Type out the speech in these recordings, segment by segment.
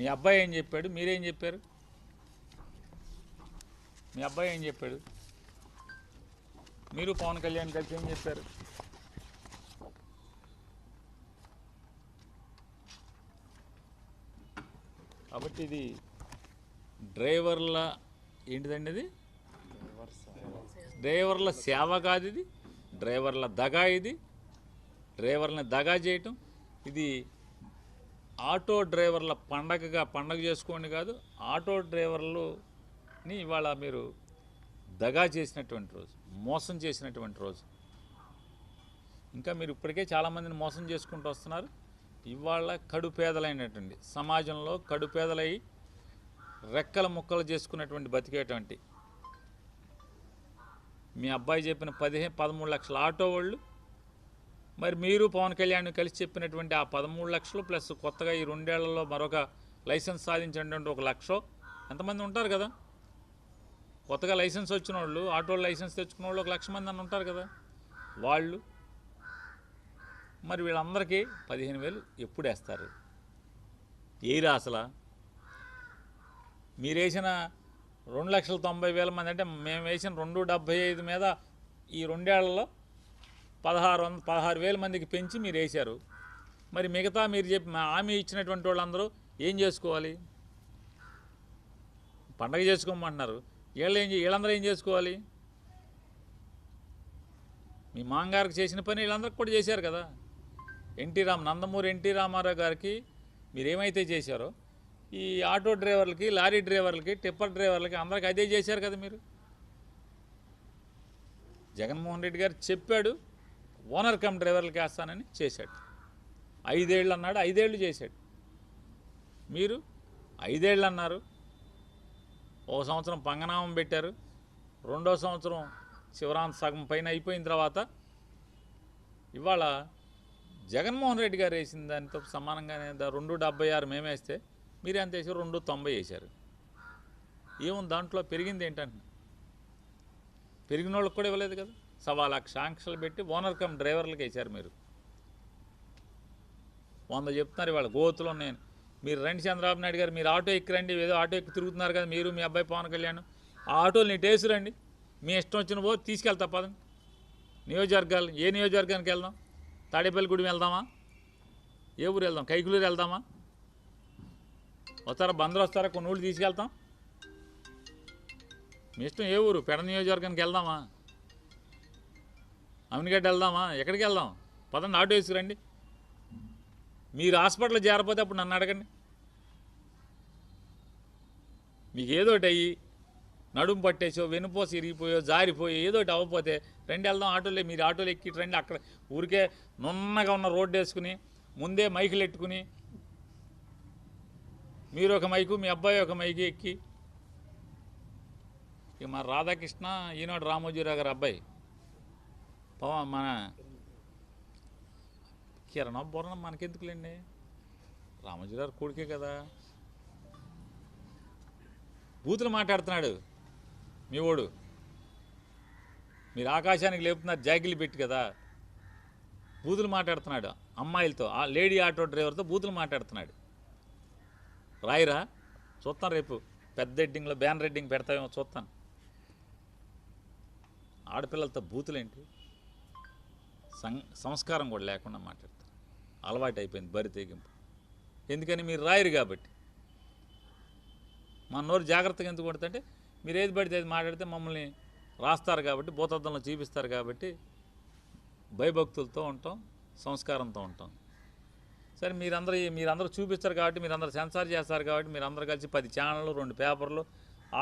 మీ అబ్బాయి ఏం చెప్పాడు? మీరేం చెప్పారు? మీ అబ్బాయి ఏం చెప్పాడు? మీరు పవన్ కళ్యాణ్ కలిసి ఏం చెప్పారు? కాబట్టి ఇది డ్రైవర్ల ఏంటిదండి ఇది? డ్రైవర్ల సేవ కాదు ఇది. డ్రైవర్ల దగా ఇది. డ్రైవర్లని దగా చేయటం. ఇది ఆటో డ్రైవర్ల పండగగా పండగ చేసుకోండి కాదు ఆటో డ్రైవర్లని ఇవాళ మీరు దగా చేసినటువంటి రోజు మోసం చేసినటువంటి రోజు. ఇంకా మీరు ఇప్పటికే చాలామందిని మోసం చేసుకుంటూ వస్తున్నారు. ఇవాళ కడుపేదలైనటువంటి సమాజంలో కడుపేదలై రెక్కల ముక్కలు చేసుకున్నటువంటి బతికేటువంటి మీ అబ్బాయి చెప్పిన పదిహేను పదమూడు లక్షల ఆటో వాళ్ళు మరి మీరు పవన్ కళ్యాణ్ కలిసి చెప్పినటువంటి ఆ పదమూడు లక్షలు ప్లస్ కొత్తగా ఈ రెండేళ్ళలో మరొక లైసెన్స్ సాధించినటువంటి ఒక లక్ష ఎంతమంది ఉంటారు కదా? కొత్తగా లైసెన్స్ వచ్చిన వాళ్ళు ఆటో లైసెన్స్ తెచ్చుకున్న వాళ్ళు ఒక లక్ష మంది అని ఉంటారు కదా? వాళ్ళు. మరి వీళ్ళందరికీ పదిహేను వేలు ఎప్పుడు వేస్తారు? ఏరా అసలు మీరు వేసిన రెండు లక్షల తొంభై వేల మంది అంటే మేము వేసిన రెండు డెబ్భై ఐదు మీద ఈ రెండేళ్ళలో పదహారు వంద పదహారు వేల మందికి పెంచి మీరు వేశారు. మరి మిగతా మీరు చెప్పి మా హామీ ఇచ్చినటువంటి వాళ్ళందరూ ఏం చేసుకోవాలి? పండగ చేసుకోమంటున్నారు. వీళ్ళు ఏం చే- వీళ్ళందరూ ఏం చేసుకోవాలి? మీ మాంగారికి చేసిన పని వీళ్ళందరికి కూడా చేశారు కదా. ఎన్టీ రామ్ నందమూరి ఎన్టీ రామారావు గారికి మీరేమైతే చేశారో ఈ ఆటో డ్రైవర్లకి లారీ డ్రైవర్లకి టిప్పర్ డ్రైవర్లకి అందరికి అదే చేశారు కదా మీరు. జగన్మోహన్ రెడ్డి గారు చెప్పాడు ఓనర్ కమ్ డ్రైవర్లకి వేస్తానని చేశాడు. ఐదేళ్ళు అన్నాడు ఐదేళ్ళు చేశాడు. మీరు ఐదేళ్ళు అన్నారు. ఒక సంవత్సరం పంగనామం పెట్టారు. రెండో సంవత్సరం శివరాంత్ సగం పైన అయిపోయిన తర్వాత ఇవాళ జగన్మోహన్ రెడ్డి గారు వేసిన దానితో సమానంగానే రెండు డెబ్బై ఆరు మేమేస్తే మీరు ఎంత వేసారు రెండు తొంభై వేశారు. ఏముంది దాంట్లో పెరిగింది ఏంటంటే పెరిగిన వాళ్ళకి కూడా ఇవ్వలేదు కదా. సవా లక్ష ఆంక్షలు పెట్టి ఓనర్ కమ్ డ్రైవర్లకు వేశారు మీరు. వంద చెప్తున్నారు ఇవాళ గోతులు నేను మీరు రండి చంద్రబాబు నాయుడు గారు మీరు ఆటో ఎక్కి రండి ఏదో ఆటో ఎక్కి తిరుగుతున్నారు కదా మీరు మీ అబ్బాయి పవన్ కళ్యాణ్. ఆ ఆటోలు నీటి రండి మీ ఇష్టం వచ్చిన పో తీసుకెళ్తా పదండి. నియోజకవర్గాలు ఏ నియోజకవర్గానికి వెళ్దాం? తాడేపల్లిగూడెం వెళ్దామా? ఏ ఊరు వెళ్దాం? కైకులూరు వెళ్దామా? వస్తారా? బందరు వస్తారా? కొన్ని ఊళ్ళు తీసుకెళ్తాం. మీ ఇష్టం ఏ ఊరు? పెడ నియోజకవర్గానికి వెళ్దామా? అమినిగడ్డ వెళ్దామా? ఎక్కడికి వెళ్దాం? పదండి ఆటో వేసుకురండి. మీరు హాస్పిటల్ చేరపోతే అప్పుడు నన్ను అడగండి. మీకు ఏదో ఒకటి అయ్యి నడుము పట్టేసో వెనుపోసి ఇరిగిపోయో జారిపోయో ఏదో ఒకటి అవ్వకపోతే రండి వెళ్దాం ఆటోలో మీరు ఆటోలో ఎక్కి రండి. అక్కడ ఊరికే నున్నగా ఉన్న రోడ్డు వేసుకుని ముందే మైకులు ఎట్టుకుని మీరు ఒక మైకు మీ అబ్బాయి ఒక మైకు ఎక్కి. ఇక మా రాధాకృష్ణ ఈనాడు రామోజీరావు గారు అబ్బాయి. పవన్ మన కిరణం బోరణం మనకెందుకులేండి? రామోజీరావు కొడుకే కదా. బూతులు మాట్లాడుతున్నాడు. మీ ఓడు. మీరు ఆకాశానికి లేపుతున్నారు జాకిలు పెట్టి కదా. బూతులు మాట్లాడుతున్నాడు అమ్మాయిలతో. ఆ లేడీ ఆటో డ్రైవర్తో బూతులు మాట్లాడుతున్నాడు. రాయిరా చూస్తాను రేపు. పెద్ద ఎడ్డింగ్లో బ్యాన్ రెడ్డింగ్ పెడతామేమో చూస్తాను ఆడపిల్లలతో బూతులేంటి? సం సంస్కారం కూడా లేకుండా మాట్లాడతారు. అలవాటు అయిపోయింది బరి తెగింపు. ఎందుకని మీరు రాయరు కాబట్టి. మా నోరు జాగ్రత్తగా ఎందుకు కొడుతుంటే మీరు ఏది పడితే అది మాట్లాడితే మమ్మల్ని రాస్తారు కాబట్టి భూతద్దంలో చూపిస్తారు కాబట్టి భయభక్తులతో ఉంటాం సంస్కారంతో ఉంటాం. సరే మీరందరూ మీరందరూ చూపిస్తారు కాబట్టి మీరందరూ సెన్సార్ చేస్తారు కాబట్టి మీరందరూ కలిసి పది ఛానళ్ళు రెండు పేపర్లు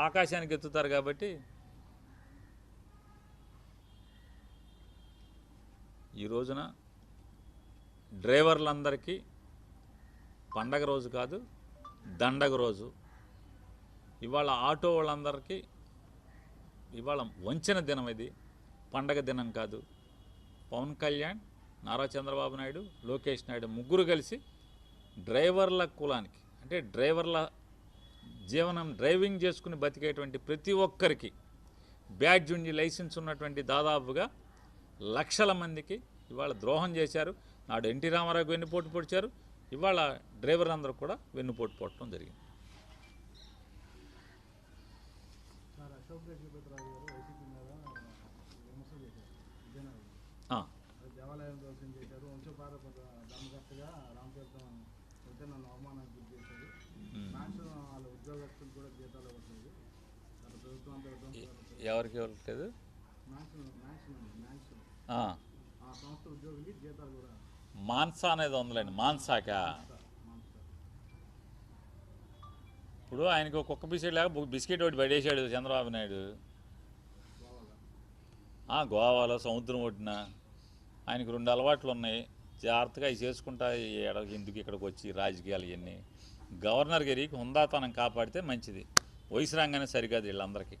ఆకాశానికి ఎత్తుతారు కాబట్టి ఈ రోజున డ్రైవర్లందరికీ పండగ రోజు కాదు దండగ రోజు. ఇవాళ ఆటో వాళ్ళందరికీ ఇవాళ వంచిన దినం ఇది. పండగ దినం కాదు. పవన్ కళ్యాణ్ నారా చంద్రబాబు నాయుడు లోకేష్ నాయుడు ముగ్గురు కలిసి డ్రైవర్ల కులానికి అంటే డ్రైవర్ల జీవనం డ్రైవింగ్ చేసుకుని బతికేటువంటి ప్రతి ఒక్కరికి బ్యాడ్జ్ ఉండి లైసెన్స్ ఉన్నటువంటి దాదాపుగా లక్షల మందికి ఇవాళ ద్రోహం చేశారు. నాడు ఎన్టీ రామారావుకి వెన్నుపోటు పొడిచారు. ఇవాళ డ్రైవర్ అందరూ కూడా వెన్నుపోటు పోవటం జరిగింది. ఎవరికి ఇవ్వట్లేదు? మాన్సా అనేది ఉందిలేండి మాన్సాక? ఇప్పుడు ఆయనకు కుక్క బిస్కెట్ లేక బిస్కెట్ ఒకటి పడేసాడు చంద్రబాబు నాయుడు. గోవాలో సముద్రం ఒడ్డున ఆయనకు రెండు అలవాట్లు ఉన్నాయి. జాగ్రత్తగా అవి చేసుకుంటా ఈ ఎందుకు ఇక్కడికి వచ్చి రాజకీయాలు ఇవన్నీ. గవర్నర్ గారికి హుందాతనం కాపాడితే మంచిది. వయసు రాగానే సరికాదు వీళ్ళందరికీ.